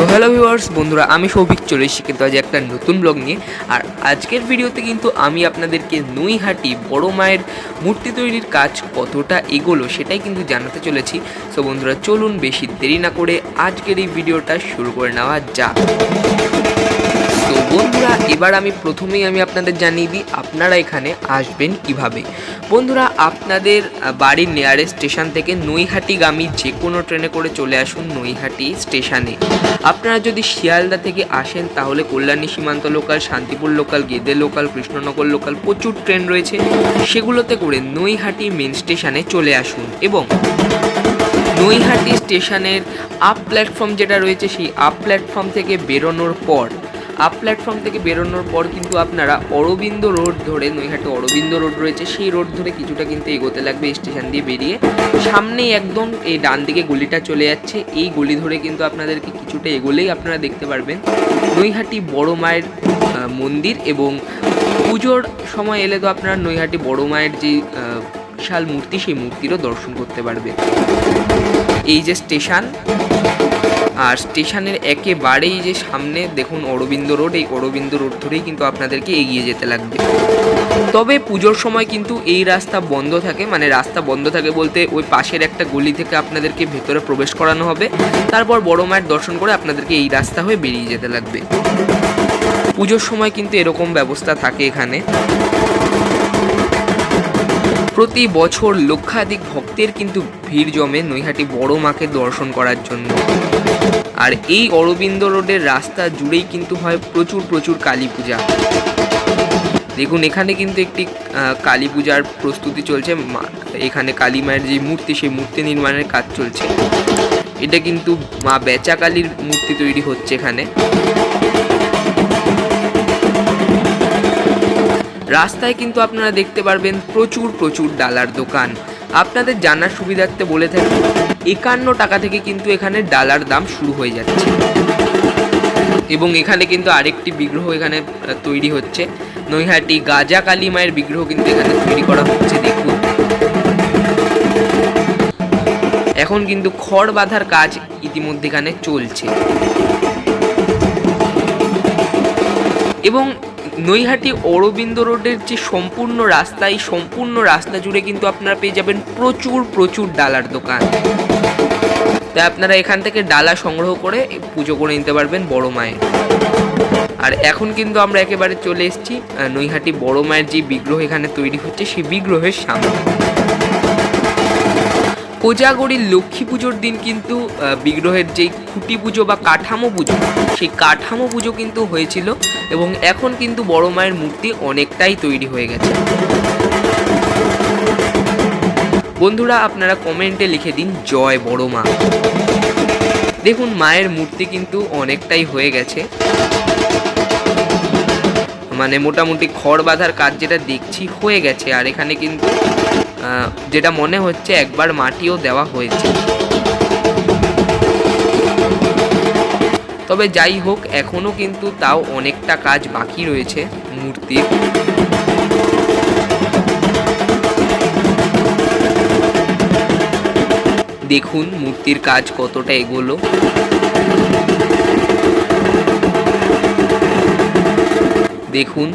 So hello viewers বন্ধুরা, আমি সৌভিক চলে এসেছি কিন্তু আজ একটা নতুন ব্লগ নিয়ে। আর আজকের ভিডিওতে কিন্তু আমি আপনাদেরকে নৈহাটি বড় মায়ের মূর্তি তৈরির কাজ কতটা এগোলো সেটাই কিন্তু জানাতে চলেছি। সো বন্ধুরা, চলুন বেশি দেরি না করে আজকের এই ভিডিওটা শুরু করে নেওয়া যাক। বন্ধুরা, এবার আমি প্রথমেই আমি আপনাদের জানিয়ে দিই, আপনারা এখানে আসবেন কীভাবে? বন্ধুরা, আপনাদের বাড়ির নিয়ারেস্ট স্টেশন থেকে নৈহাটিগামী যে কোনো ট্রেনে করে চলে আসুন নৈহাটি স্টেশনে। আপনারা যদি শিয়ালদা থেকে আসেন, তাহলে Kalyani Simanta local Shantipur local Gede local Krishnanagar local প্রচুর ট্রেন রয়েছে। সেগুলোতে করে নৈহাটি মেন স্টেশনে চলে আসুন এবং নৈহাটি স্টেশনের আপ প্ল্যাটফর্ম যেটা রয়েছে, সেই আপ প্ল্যাটফর্ম থেকে বেরোনোর পর আপ প্ল্যাটফর্ম থেকে বেরোনোর পর কিন্তু আপনারা অরবিন্দ রোড ধরে নৈহাটি অরবিন্দ রোড রয়েছে, সেই রোড ধরে কিছুটা কিন্তু এগোতে লাগবে স্টেশন দিয়ে বেরিয়ে। সামনেই একদম এই ডান দিকে গলিটা চলে যাচ্ছে, এই গলি ধরে কিন্তু আপনাদেরকে কিছুটা এগোলেই আপনারা দেখতে পারবেন নৈহাটি বড় মায়ের মন্দির এবং পুজোর সময় এলে তো আপনারা নৈহাটি বড় মায়ের যে বিশাল মূর্তি সেই মূর্তিরও দর্শন করতে পারবে। এই যে স্টেশন আর স্টেশনের একেবারেই যে সামনে, দেখুন অরবিন্দ রোড, এই অরবিন্দ রোড ধরেই কিন্তু আপনাদেরকে এগিয়ে যেতে লাগবে। তবে পুজোর সময় কিন্তু এই রাস্তা বন্ধ থাকে মানে রাস্তা বন্ধ থাকে বলতে ওই পাশের একটা গলি থেকে আপনাদেরকে ভেতরে প্রবেশ করানো হবে। তারপর বড় মায়ের দর্শন করে আপনাদেরকে এই রাস্তা হয়ে বেরিয়ে যেতে লাগবে। পুজোর সময় কিন্তু এরকম ব্যবস্থা থাকে এখানে। প্রতি বছর লক্ষাধিক ভক্তের কিন্তু ভিড় জমে নৈহাটি বড় মাকে দর্শন করার জন্য। আর এই অরবিন্দ রোডের রাস্তা জুড়েই কিন্তু হয় প্রচুর প্রচুর কালী পূজা। দেখুন, এখানে কিন্তু একটি কালী পূজার প্রস্তুতি চলছে। এখানে কালী মায়ের যে মূর্তি, সেই মূর্তি নির্মাণের কাজ চলছে। এটা কিন্তু মা বেচা কালীর মূর্তি তৈরি হচ্ছে এখানে। রাস্তায় কিন্তু আপনারা দেখতে পারবেন প্রচুর প্রচুর ডালার দোকান। আপনাদের জানার সুবিধার্থে বলে থাকি। একান্ন টাকা থেকে কিন্তু এখানে ডালার দাম শুরু হয়ে যাচ্ছে। এবং এখানে কিন্তু আরেকটি বিগ্রহ এখানে তৈরি হচ্ছে। নৈহাটি গাজা কালী মায়ের বিগ্রহ কিন্তু এখানে তৈরি করা হচ্ছে, দেখুন। এখন কিন্তু খড় বাঁধার কাজ ইতিমধ্যে এখানে চলছে। এবং নৈহাটি অরবিন্দ রোডের যে সম্পূর্ণ রাস্তা, এই সম্পূর্ণ রাস্তা জুড়ে কিন্তু আপনারা পেয়ে যাবেন প্রচুর প্রচুর ডালার দোকান। তাই আপনারা এখান থেকে ডালা সংগ্রহ করে পুজো করে নিতে পারবেন বড় মায়ের। আর এখন কিন্তু আমরা একেবারে চলে এসেছি নৈহাটি বড় মায়ের যে বিগ্রহ এখানে তৈরি হচ্ছে সেই বিগ্রহের সামনে। কোজাগরির লক্ষ্মী পুজোর দিন কিন্তু বিগ্রহের যে খুঁটি পুজো বা কাঠামো পুজো, সেই কাঠামো পুজো কিন্তু হয়েছিল এবং এখন কিন্তু বড় মায়ের মূর্তি অনেকটাই তৈরি হয়ে গেছে। বন্ধুরা, আপনারা কমেন্টে লিখে দিন, জয় বড় মা। দেখুন, মায়ের মূর্তি কিন্তু অনেকটাই হয়ে গেছে। মানে মোটামুটি খড় বাঁধার কাজ যেটা দেখছি হয়ে গেছে, আর এখানে কিন্তু যেটা মনে হচ্ছে একবার মাটিও দেওয়া হয়েছে। তবে যাই হোক এখনও কিন্তু তাও অনেকটা কাজ বাকি রয়েছে মূর্তির। দেখুন মূর্তির কাজ কতটা এগোলো। দেখুন।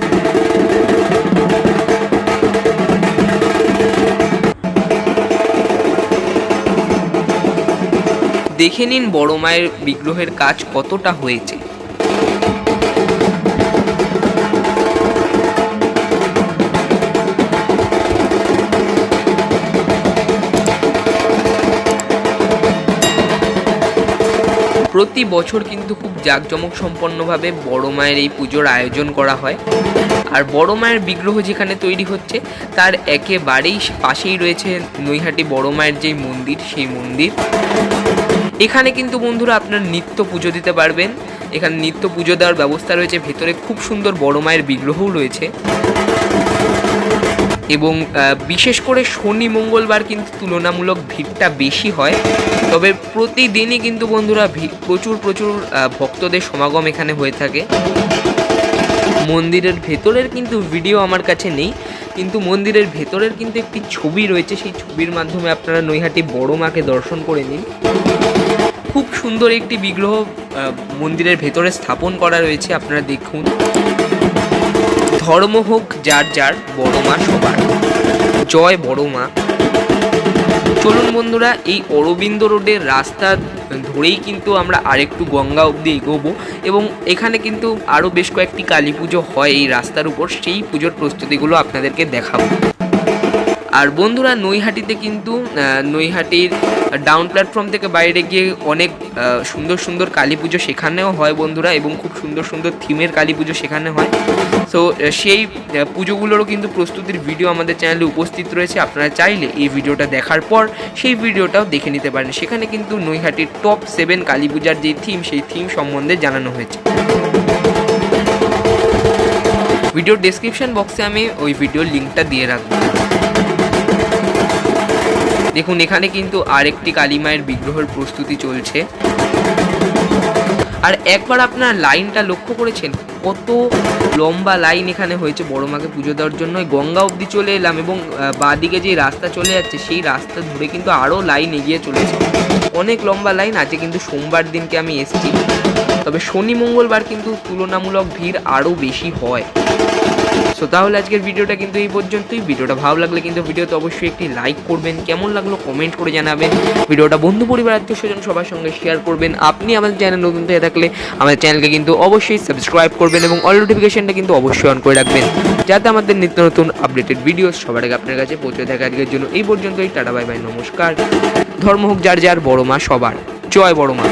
দেখে নিন বড় মায়ের বিগ্রহের কাজ কতটা হয়েছে। প্রতি বছর কিন্তু খুব জাঁকজমক সম্পন্নভাবে বড় মায়ের এই পুজোর আয়োজন করা হয়। আর বড় মায়ের বিগ্রহ যেখানে তৈরি হচ্ছে, তার একেবারেই পাশেই রয়েছে নৈহাটি বড় মায়ের যে মন্দির, সেই মন্দির। এখানে কিন্তু বন্ধুরা আপনার নিত্য পুজো দিতে পারবেন। এখানে নিত্য পুজো দেওয়ার ব্যবস্থা রয়েছে। ভেতরে খুব সুন্দর বড় মায়ের বিগ্রহও রয়েছে। এবং বিশেষ করে শনি মঙ্গলবার কিন্তু তুলনামূলক ভিড়টা বেশি হয়। তবে প্রতিদিনই কিন্তু বন্ধুরা প্রচুর প্রচুর ভক্তদের সমাগম এখানে হয়ে থাকে। মন্দিরের ভেতরের কিন্তু ভিডিও আমার কাছে নেই, কিন্তু মন্দিরের ভেতরের কিন্তু একটি ছবি রয়েছে, সেই ছবির মাধ্যমে আপনারা নৈহাটি বড় মাকে দর্শন করে নিন। খুব সুন্দর একটি বিগ্রহ মন্দিরের ভেতরে স্থাপন করা রয়েছে, আপনারা দেখুন। ধর্ম হোক যার যার, বড় মা সবার। জয় বড় মা। চলুন বন্ধুরা, এই অরবিন্দ রোডের রাস্তা ধরেই কিন্তু আমরা আরেকটু গঙ্গা অবধি এগোবো এবং এখানে কিন্তু আরও বেশ কয়েকটি কালী পুজো হয় এই রাস্তার উপর। সেই পুজোর প্রস্তুতিগুলো আপনাদেরকে দেখাবো। আর বন্ধুরা, নৈহাটিতে কিন্তু নৈহাটির ডাউন প্ল্যাটফর্ম থেকে বাইরে গিয়ে অনেক সুন্দর সুন্দর কালী পুজো সেখানেও হয় বন্ধুরা এবং খুব সুন্দর সুন্দর থিমের কালী পুজো সেখানে হয়। তো সেই পুজোগুলোরও কিন্তু প্রস্তুতির ভিডিও আমাদের চ্যানেলে উপস্থিত রয়েছে। আপনারা চাইলে এই ভিডিওটা দেখার পর সেই ভিডিওটাও দেখে নিতে পারেন। সেখানে কিন্তু নৈহাটির টপ সেভেন কালী পূজার যে থিম সেই থিম সম্বন্ধে জানানো হয়েছে। ভিডিওর ডেসক্রিপশন বক্সে আমি ওই ভিডিওর লিঙ্কটা দিয়ে রাখব। দেখুন, এখানে কিন্তু আরেকটি কালী মায়ের বিগ্রহের প্রস্তুতি চলছে। আর একবার আপনার লাইনটা লক্ষ্য করেছেন কত লম্বা লাইন এখানে হয়েছে বড় মাকে পুজো দেওয়ার জন্য। গঙ্গা অবধি চলে এলাম এবং বাঁদিকে যে রাস্তা চলে যাচ্ছে, সেই রাস্তা ধরে কিন্তু আরও লাইন এগিয়ে চলেছে। অনেক লম্বা লাইন আছে, কিন্তু সোমবার দিনকে আমি এসেছি। তবে শনি মঙ্গলবার কিন্তু তুলনামূলক ভিড় আরও বেশি হয়। সো তাহলে আজকের ভিডিওটা কিন্তু এই পর্যন্তই। ভিডিওটা ভালো লাগলে কিন্তু ভিডিওতে অবশ্যই একটি লাইক করবেন, কেমন লাগল কমেন্ট করে জানাবেন। ভিডিওটা বন্ধু, পরিবার, আত্মীয় স্বজন সবার সঙ্গে শেয়ার করবেন। আপনি আমাদের চ্যানেল নতুন থেকে থাকলে আমাদের চ্যানেলকে কিন্তু অবশ্যই সাবস্ক্রাইব করবেন এবং অল নোটিফিকেশনটা কিন্তু অবশ্যই অন করে রাখবেন। যাতে আমাদের নিত্য নতুন আপডেটেড ভিডিও সবার আগে আপনার কাছে পৌঁছে থাকে আজকের জন্য। এই পর্যন্তই, টাটা বাই বাই নমস্কার। ধর্ম হোক যার যার, বড় মা সবার। জয় বড় মা।